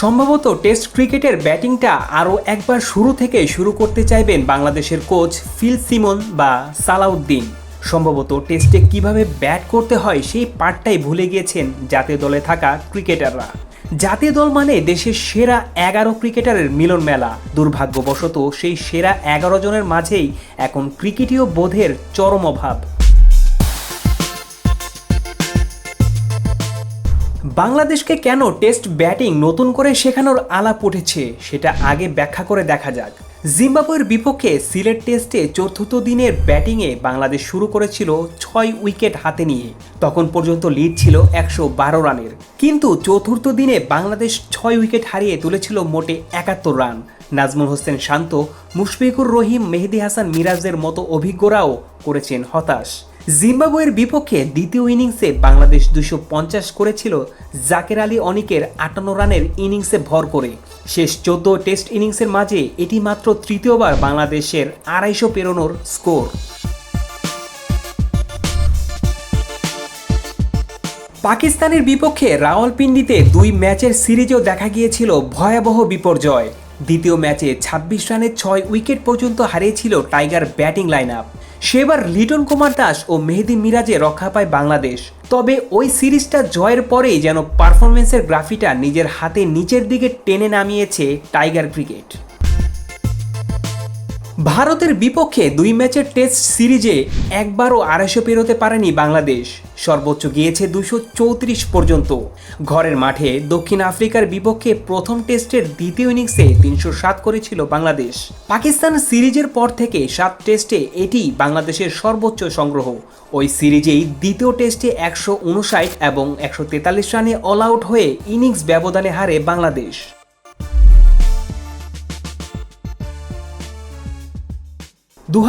সম্ভবত টেস্ট ক্রিকেটের ব্যাটিংটা আরও একবার শুরু থেকে শুরু করতে চাইবেন বাংলাদেশের কোচ ফিল সিমন বা সালাউদ্দিন। সম্ভবত টেস্টে কীভাবে ব্যাট করতে হয় সেই পার্টটাই ভুলে গিয়েছেন জাতীয় দলে থাকা ক্রিকেটাররা। জাতীয় দল মানে দেশের সেরা এগারো ক্রিকেটারের মিলন মেলা। দুর্ভাগ্যবশত সেই সেরা এগারো জনের মাঝেই এখন ক্রিকেটীয় বোধের চরম অভাব। বাংলাদেশকে কেন টেস্ট ব্যাটিং নতুন করে শেখানোর আলাপ উঠেছে, সেটা আগে ব্যাখ্যা করে দেখা যাক। জিম্বাবুয়ের বিপক্ষে সিলেট টেস্টে চতুর্থ দিনের ব্যাটিংয়ে বাংলাদেশ শুরু করেছিল ছয় উইকেট হাতে নিয়ে। তখন পর্যন্ত লিড ছিল একশো বারো রানের। কিন্তু চতুর্থ দিনে বাংলাদেশ ছয় উইকেট হারিয়ে তুলেছিল মোটে একাত্তর রান। নাজমুল হোসেন শান্ত, মুশফিকুর রহিম, মেহেদি হাসান মিরাজের মতো অভিজ্ঞরাও করেছেন হতাশ। জিম্বাবুয়ের বিপক্ষে দ্বিতীয় ইনিংসে বাংলাদেশ দুশো পঞ্চাশ করেছিল জাকের আলী অনিকের আটান্ন রানের ইনিংসে ভর করে। শেষ চোদ্দ টেস্ট ইনিংসের মাঝে এটি মাত্র তৃতীয়বার বাংলাদেশের আড়াইশো পেরোনোর স্কোর। পাকিস্তানের বিপক্ষে রাওয়ালপিন্ডিতে দুই ম্যাচের সিরিজেও দেখা গিয়েছিল ভয়াবহ বিপর্যয়। দ্বিতীয় ম্যাচে ২৬ রানে ছয় উইকেট পর্যন্ত হারিয়েছিল টাইগার ব্যাটিং লাইন আপ। সেবার লিটন কুমার দাস ও মেহেদি মিরাজে রক্ষা পায় বাংলাদেশ। তবে ওই সিরিজটা জয়ের পরেই যেন পারফরমেন্সের গ্রাফিটা নিজের হাতে নিচের দিকে টেনে নামিয়েছে টাইগার ক্রিকেট ভারতের বিপক্ষে দুই ম্যাচের টেস্ট সিরিজে একবারও আড়াইশো পেরোতে পারেনি বাংলাদেশ। সর্বোচ্চ গিয়েছে দুশো চৌত্রিশ পর্যন্ত। ঘরের মাঠে দক্ষিণ আফ্রিকার বিপক্ষে প্রথম টেস্টের দ্বিতীয় ইনিংসে তিনশো সাত করেছিল বাংলাদেশ। পাকিস্তান সিরিজের পর থেকে সাত টেস্টে এটি বাংলাদেশের সর্বোচ্চ সংগ্রহ। ওই সিরিজেই দ্বিতীয় টেস্টে একশো উনষাট এবং একশো তেতাল্লিশ রানে অল আউট হয়ে ইনিংস ব্যবধানে হারে বাংলাদেশ। দু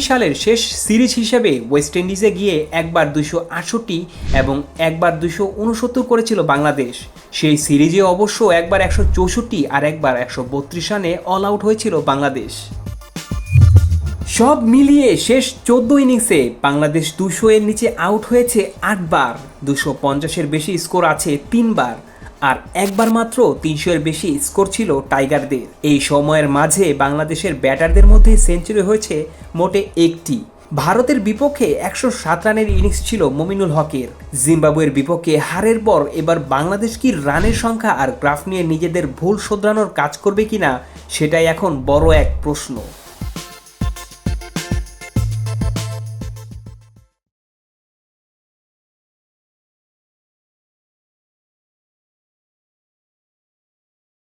সালের শেষ সিরিজ হিসেবে ওয়েস্ট ইন্ডিজে গিয়ে একবার দুশো আটষট্টি এবং একবার দুশো উনসত্তর করেছিল বাংলাদেশ। সেই সিরিজে অবশ্য একবার একশো চৌষট্টি আর একবার একশো বত্রিশ রানে অল আউট হয়েছিল বাংলাদেশ। সব মিলিয়ে শেষ চোদ্দ ইনিংসে বাংলাদেশ দুশো এর নিচে আউট হয়েছে আটবার। দুশো পঞ্চাশের বেশি স্কোর আছে তিনবার। আর একবার মাত্র তিনশো এর বেশি স্কোর ছিল টাইগারদের। এই সময়ের মাঝে বাংলাদেশের ব্যাটারদের মধ্যে সেঞ্চুরি হয়েছে মোটে একটি। ভারতের বিপক্ষে একশো সাত রানের ইনিংস ছিল মমিনুল হকের। জিম্বাবুয়ের বিপক্ষে হারের পর এবার বাংলাদেশ কি রানের সংখ্যা আর গ্রাফ নিয়ে নিজেদের ভুল শোধরানোর কাজ করবে কিনা, সেটাই এখন বড় এক প্রশ্ন।